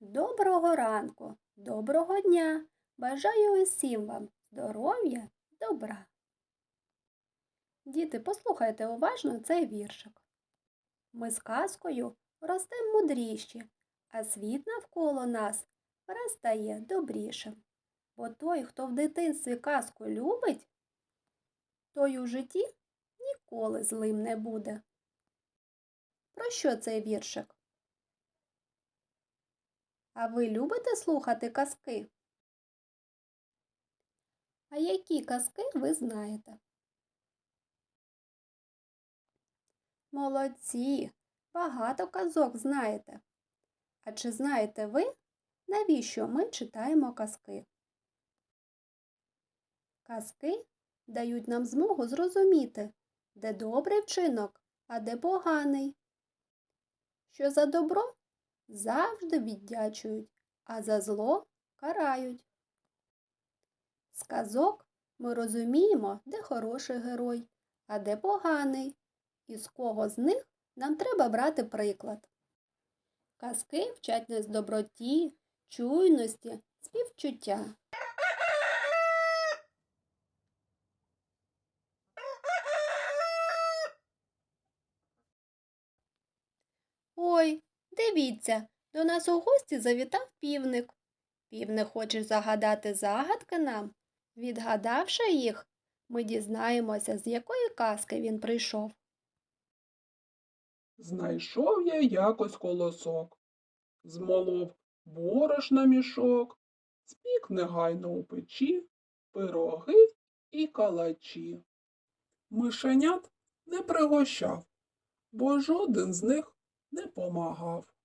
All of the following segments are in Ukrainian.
Доброго ранку, доброго дня. Бажаю усім вам здоров'я, добра. Діти, послухайте уважно цей віршик. Ми з казкою ростем мудріші, а світ навколо нас перестає добрішим. Бо той, хто в дитинстві казку любить, той у житті ніколи злим не буде. Про що цей віршик? А ви любите слухати казки? А які казки ви знаєте? Молодці! Багато казок знаєте. А чи знаєте ви, навіщо ми читаємо казки? Казки дають нам змогу зрозуміти, де добрий вчинок, а де поганий. Що за добро завжди віддячують, а за зло карають. З казок ми розуміємо, де хороший герой, а де поганий, і з кого з них нам треба брати приклад. Казки вчать нас доброті, чуйності, співчуття. Дивіться, до нас у гості завітав півник. Півник хоче загадати загадки нам. Відгадавши їх, ми дізнаємося, з якої казки він прийшов. Знайшов я якось колосок, змолов борошна мішок, спік негайно у печі, пироги і калачі. Мишенят не пригощав, бо жоден з них не помагав.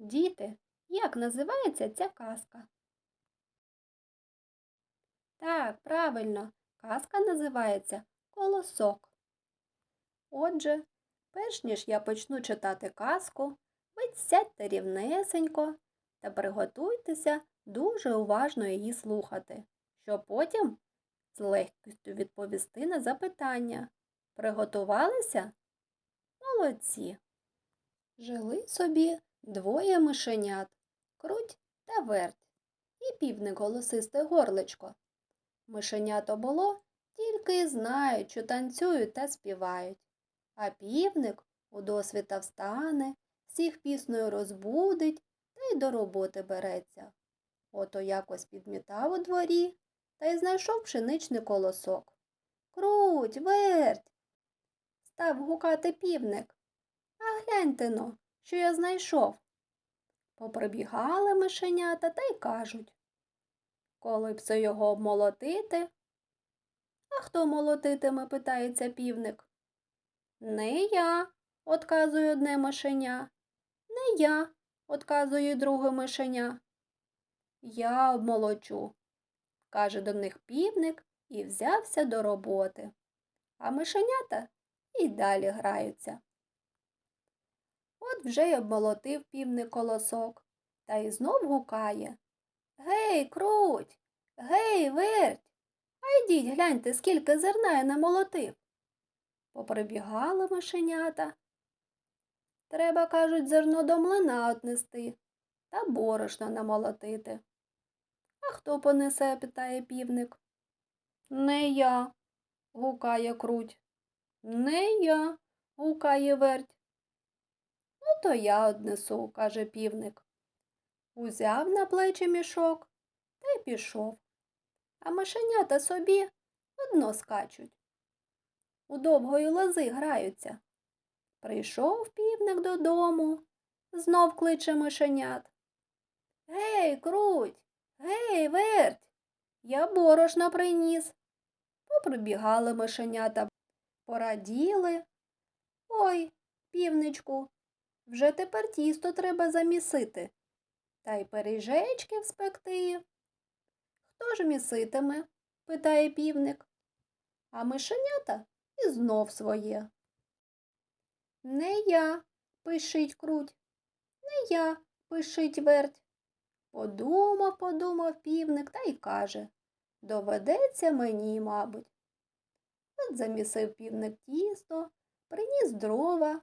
Діти, як називається ця казка? Так, правильно, казка називається Колосок. Отже, перш ніж я почну читати казку, ви сядьте рівнесенько та приготуйтеся дуже уважно її слухати, щоб потім з легкістю відповісти на запитання. Приготувалися? Молодці. Жили собі двоє мишенят, круть та верть, і півник голосисте горличко. Мишенято було тільки знають, що танцюють та співають. А півник у досвіта встане, всіх піснею розбудить та й до роботи береться. Ото якось підмітав у дворі та й знайшов пшеничний колосок. Круть, верть. Став гукати півник. А гляньте но, що я знайшов. Поприбігали мишенята та й кажуть. Коли б це його обмолотити? А хто молотитиме, питається півник. Не я, отказує одне мишеня. Не я, отказує друге мишеня. Я обмолочу, каже до них півник і взявся до роботи. А мишенята і далі граються. От вже й обмолотив півник колосок та й знов гукає. Гей, круть, гей, верть. А йдіть, гляньте, скільки зерна я намолотив. Поприбігали мишенята. Треба, кажуть, зерно до млина отнести та борошна намолотити. А хто понесе? питає півник. Не я, гукає круть. Не я, гукає верть. То я однесу, каже півник. Узяв на плечі мішок та й пішов. А мишенята собі одно скачуть. У довгої лози граються. Прийшов півник додому, знов кличе мишенят. Гей, круть, гей, верть, я борошна приніс. Поприбігали мишенята, пораділи. Ой, півничку, вже тепер тісто треба замісити. Та й пиріжечки вспекти. Хто ж міситиме? питає півник. А мишенята і знов своє. Не я, пишить круть, не я, пишить верть. Подумав, подумав півник та й каже Доведеться мені, мабуть. От замісив півник тісто, приніс дрова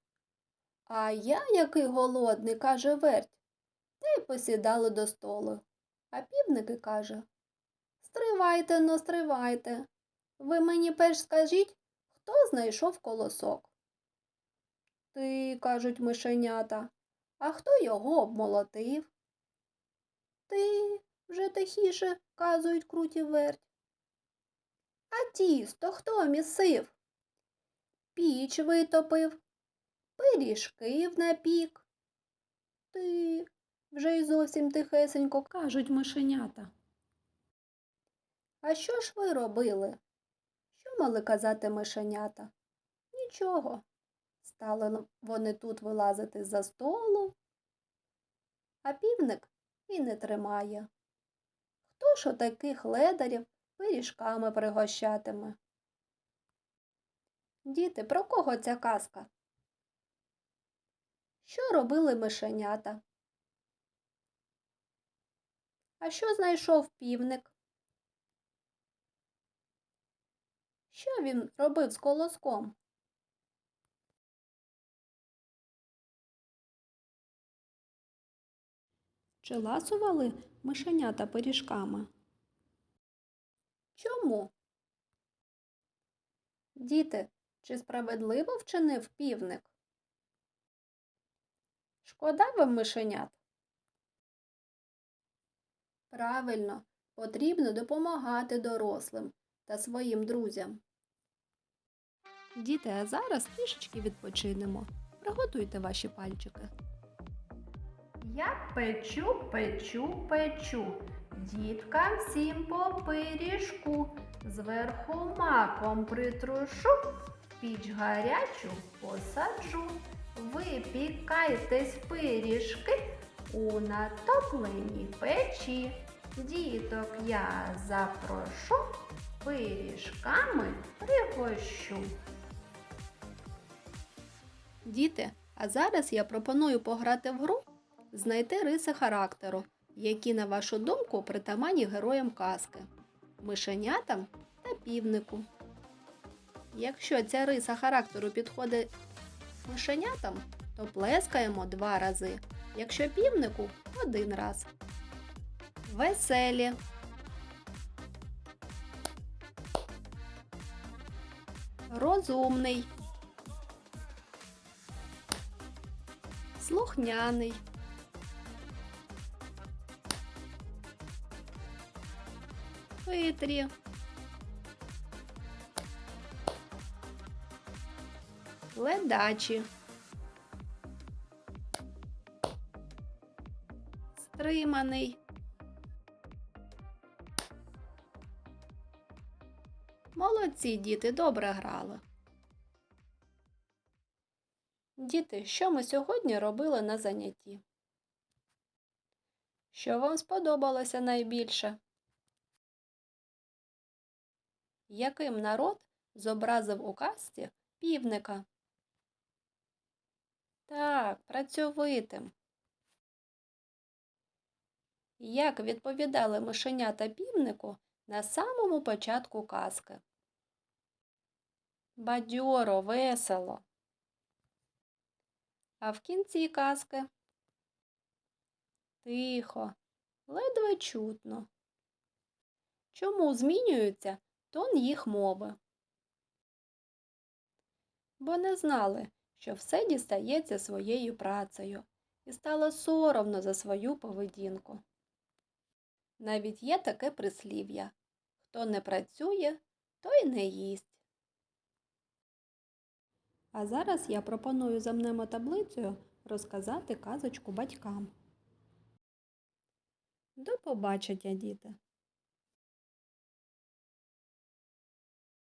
А я який голодний, каже верть. Та й посідали до столу. А півники каже Стривайте, но стривайте. Ви мені перш скажіть, хто знайшов колосок? Ти, кажуть мишенята, а хто його обмолотив? Ти вже тихіше, казують круті верть. А тісто хто місив? Піч витопив, пиріжки напік. Ти вже й зовсім тихесенько кажуть мишенята. А що ж ви робили? Що мали казати мишенята? Нічого. Стали вони тут вилазити за столу, а півник і не тримає. Хто ж отаких ледарів пиріжками пригощатиме? Діти, про кого ця казка? Що робили мишенята? А що знайшов півник? Що він робив з колоском? Чи ласували мишенята пиріжками? Чому? Діти, чи справедливо вчинив півник? Шкода вам мишенят? Правильно, потрібно допомагати дорослим та своїм друзям. Діти, а зараз трішечки відпочинемо. Приготуйте ваші пальчики. Я печу, печу, печу. Діткам всім по пиріжку. Зверху маком притрушу, піч гарячу посаджу. Випікайтесь пиріжки у натопленій печі. Діток я запрошу, пиріжками пригощу. Діти, а зараз я пропоную пограти в гру знайти риси характеру, які, на вашу думку, притаманні героям казки, мишенятам та півнику. Якщо ця риса характеру підходить мишенятам, то плескаємо два рази, якщо півнику один раз. Веселі. Розумний. Слухняний. Хитрі. Ледачі. Стриманий. Молодці, діти, добре грали. Діти, що ми сьогодні робили на занятті? Що вам сподобалося найбільше? Яким народ зобразив у казці півника? Працьовитим. Як відповідали мишенята півнику на самому початку казки? Бадьоро, весело. А в кінці казки тихо, ледве чутно. Чому змінюється тон їх мови? Бо не знали, що все дістається своєю працею, і стало соромно за свою поведінку. Навіть є таке прислів'я хто не працює, той не їсть. А зараз я пропоную за мнемотаблицею розказати казочку батькам. До побачення, діти!